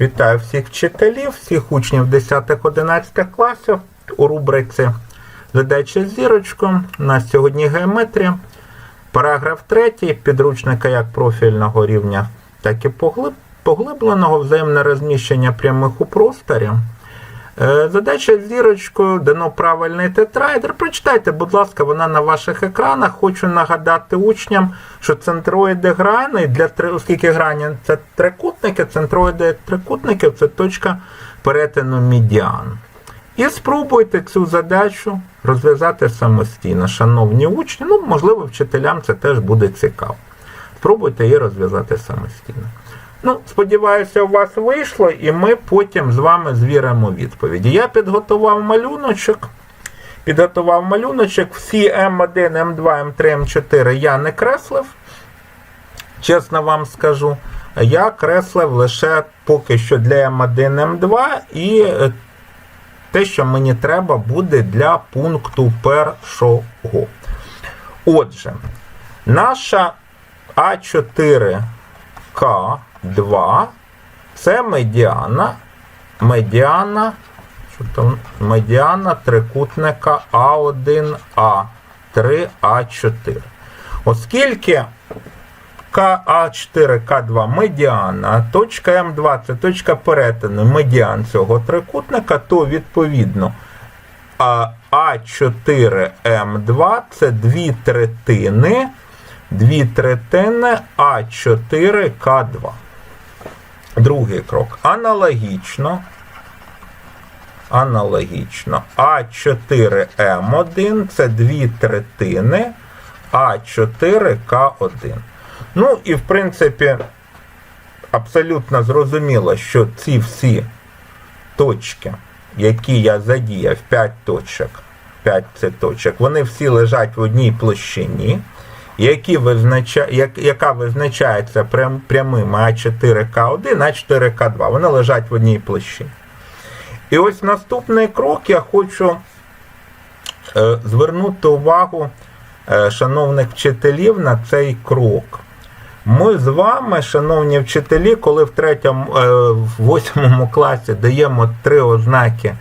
Вітаю всіх вчителів, всіх учнів 10-11 класів у рубриці Задача з зірочком. У сьогодні геометрія. Параграф 3 підручника як профільного рівня, так і поглиб- поглибленого взаємне розміщення прямих у просторі. Е, Задача зірочкою, дано правильний тетраедр. Прочитайте, будь ласка, вона на ваших екранах. Хочу нагадати учням, що центроїди грани, для, оскільки грані це трикутники, центроїди трикутників це точка перетину медіан. І спробуйте цю задачу розв'язати самостійно, шановні учні. Ну, можливо, вчителям це теж буде цікаво. Спробуйте її розв'язати самостійно. Ну, сподіваюся, у вас вийшло, і ми потім з вами звіримо відповіді. Я підготував малюночок. Підготував малюночок. Всі М1, М2, М3, М4 я не креслив. Чесно вам скажу. Я креслив лише поки що для М1, М2 і е, те, що мені треба буде для пункту першого. Отже, наша А4К2 це медіана, медіана, що там, медіана трикутника А1, А3, А4. Оскільки КА4, К2 медіана, точка М2 це точка перетину медіан цього трикутника, то відповідно а А4, М2 це дві третини, дві третини А4, К2. Другий крок. Аналогічно. Аналогічно. А4, М1 це дві третини А4, К1. Ну і в принципі, абсолютно зрозуміло, що ці всі точки, які я задіяв, 5 точок, 5 це точок, вони всі лежать в одній площині, які визнача... як... яка визначається прям... прямими А4К1, А4К2. Вони лежать в одній площині. І ось наступний крок я хочу е, звернути увагу е, шановних вчителів на цей крок. Ми з вами, шановні вчителі, коли в третьому, е, в восьмому класі даємо три ознаки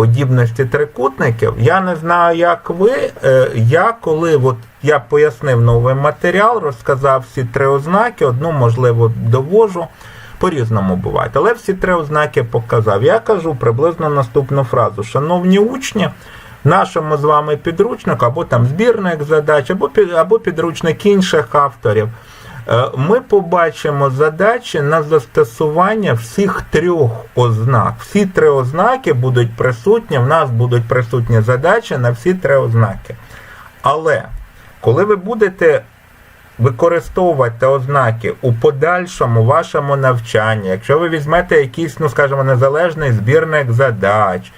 подібності трикутників, я не знаю, як ви. е, Я коли от я пояснив новий матеріал, розказав всі три ознаки, одну, можливо, довожу. По-різному буває. Але всі три ознаки показав. Я кажу приблизно наступну фразу. Шановні учні, нашому з вами підручнику, або там збірник задач, або, або підручник інших авторів. Е, Ми побачимо задачі на застосування всіх трьох ознак. Всі три ознаки будуть присутні, в нас будуть присутні задачі на всі три ознаки. Але коли ви будете використовувати ознаки у подальшому вашому навчанні, якщо ви візьмете якийсь, ну скажімо, незалежний збірник задач,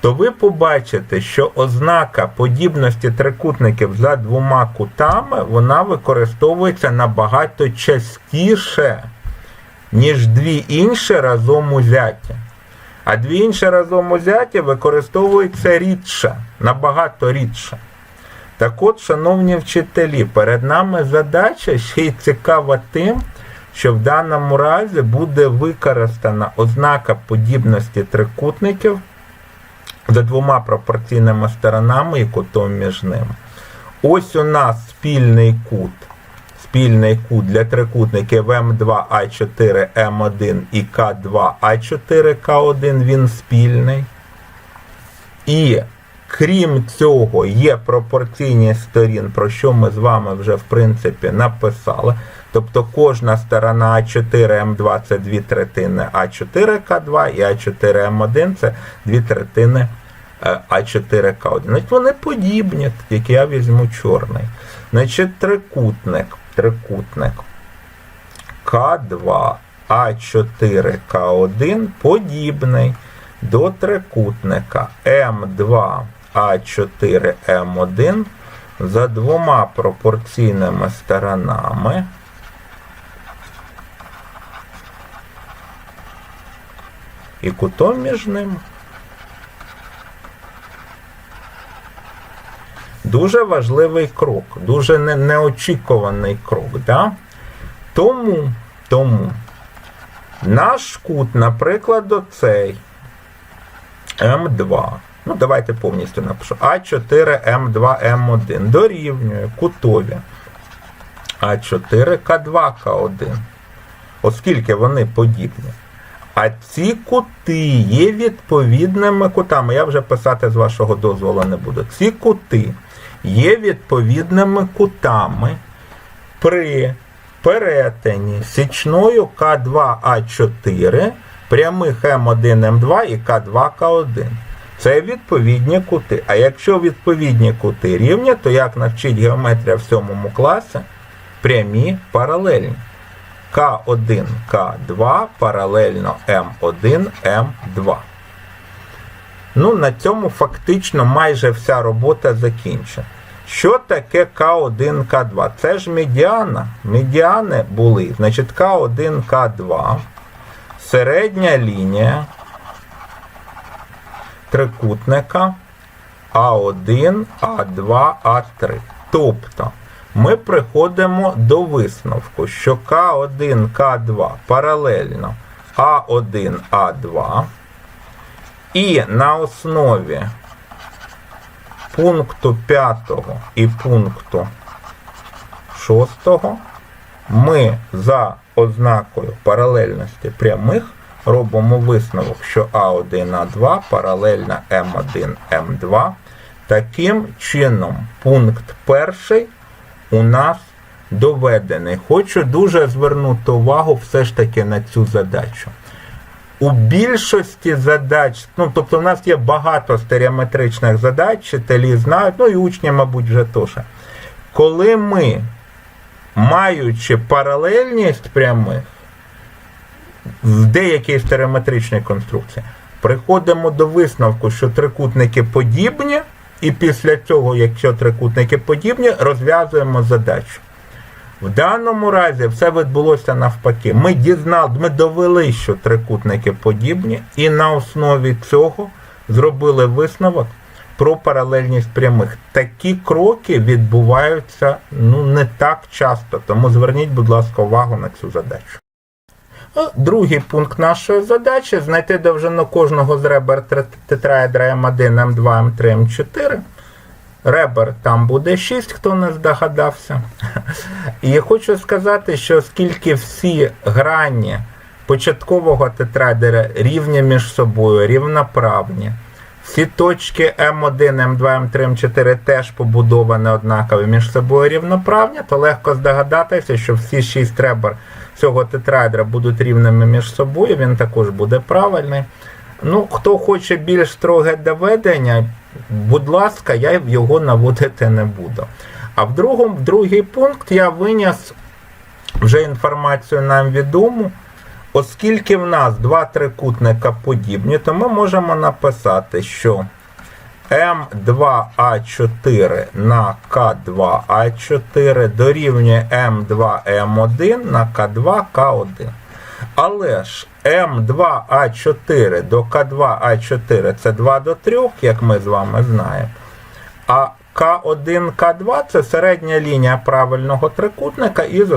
то ви побачите, що ознака подібності трикутників за двома кутами вона використовується набагато частіше, ніж дві інші разом узяті. А дві інші разом узяті використовуються рідше, набагато рідше. Так от, шановні вчителі, перед нами задача ще й цікава тим, що в даному разі буде використана ознака подібності трикутників за двома пропорційними сторонами і кутом між ними. Ось у нас спільний кут. Спільний кут для трикутників М2, А4, М1 і К2, А4, К1, він спільний. І крім цього, є пропорційність сторін, про що ми з вами вже в принципі написали. Тобто кожна сторона А4 М2 це дві третини А4 К2 і А4 М1 це дві третини е, А4 К1. Значить, вони подібні, тільки я візьму чорний. Значить, трикутник. Трикутник К2 А4 К1 подібний до трикутника М2 А4 М1 за двома пропорційними сторонами. І кутом між ними. Дуже важливий крок, дуже не- неочікуваний крок. Да? Тому, тому Наш кут, наприклад, оцей М2. Ну, давайте повністю напишу. А4, М2, М1 дорівнює кутові А4, К2, К1. Оскільки вони подібні. А ці кути є відповідними кутами. Я вже писати з вашого дозволу не буду. Ці кути є відповідними кутами при перетині січною К2А4, прямих М1, М2 і К2, К1. Це відповідні кути. А якщо відповідні кути рівні, то як навчить геометрія в 7 класі, прямі паралельні. К1, К2 паралельно М1, М2. Ну, на цьому фактично майже вся робота закінчена. Що таке К1, К2? Це ж медіана. Медіани були. Значить, К1, К2. Середня лінія трикутника А1, А2, А3. Тобто ми приходимо до висновку, що К1, К2 паралельно А1, А2. І на основі пункту 5 і пункту 6 ми за ознакою паралельності прямих робимо висновок, що А1, А2 паралельно М1, М2. Таким чином, пункт перший у нас доведений. Хочу дуже звернути увагу все ж таки на цю задачу. У більшості задач, ну тобто, в нас є багато стереометричних задач, вчителі знають, ну і учні, мабуть, вже теж. Коли ми, маючи паралельність прямих в деякій стереометричній конструкції, приходимо до висновку, що трикутники подібні, і після цього, якщо трикутники подібні, розв'язуємо задачу. В даному разі все відбулося навпаки. Ми дізнали, ми довели, що трикутники подібні, і на основі цього зробили висновок про паралельність прямих. Такі кроки відбуваються ну, не так часто, тому зверніть, будь ласка, увагу на цю задачу. Другий пункт нашої задачі знайти довжину кожного з ребер тетраедра М1, М2, М3, М4. Ребер там буде 6, хто не здогадався. І хочу сказати, що оскільки всі грані початкового тетрадера рівні між собою, рівноправні, всі точки М1, М2, М3, М4 теж побудовані однакові між собою рівноправні, то легко здогадатися, що всі 6 ребер цього тетраедра будуть рівними між собою, він також буде правильний. Ну, Хто хоче більш строге доведення, будь ласка, я його наводити не буду. А в другому, в другий пункт я виніс вже інформацію нам відому. Оскільки в нас два трикутника подібні, то ми можемо написати, що М2А4 на К2А4 дорівнює М2М1 на К2К1. Але ж М2А4 до К2А4 це 2 до 3, як ми з вами знаємо. А К1, К2 це середня лінія правильного трикутника із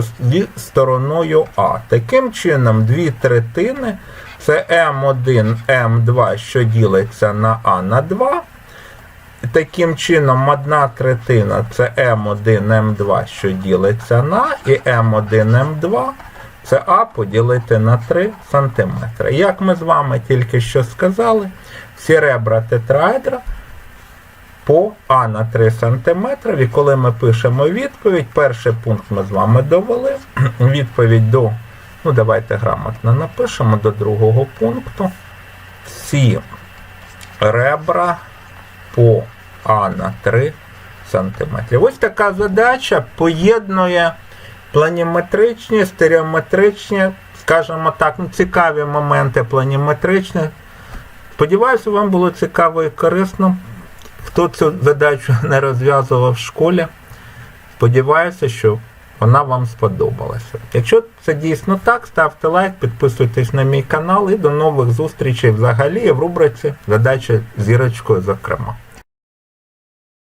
стороною А. Таким чином, дві третини це М1, М2, що ділиться на А на 2. Таким чином, одна третина це М1, М2, що ділиться на, і М1, М2 це А поділити на 3 см. Як ми з вами тільки що сказали, всі ребра тетраедра по А на 3 см. І коли ми пишемо відповідь, перший пункт ми з вами довели. Відповідь до, ну давайте грамотно напишемо до другого пункту. Всі ребра по А на 3 см. Ось така задача поєднує планіметричні, стереометричні, скажімо так, ну, цікаві моменти планіметричні. Сподіваюся, вам було цікаво і корисно. Хто цю задачу не розв'язував в школі, сподіваюся, що вона вам сподобалася. Якщо це дійсно так, ставте лайк, підписуйтесь на мій канал і до нових зустрічей взагалі в рубриці задача зірочкою, зокрема.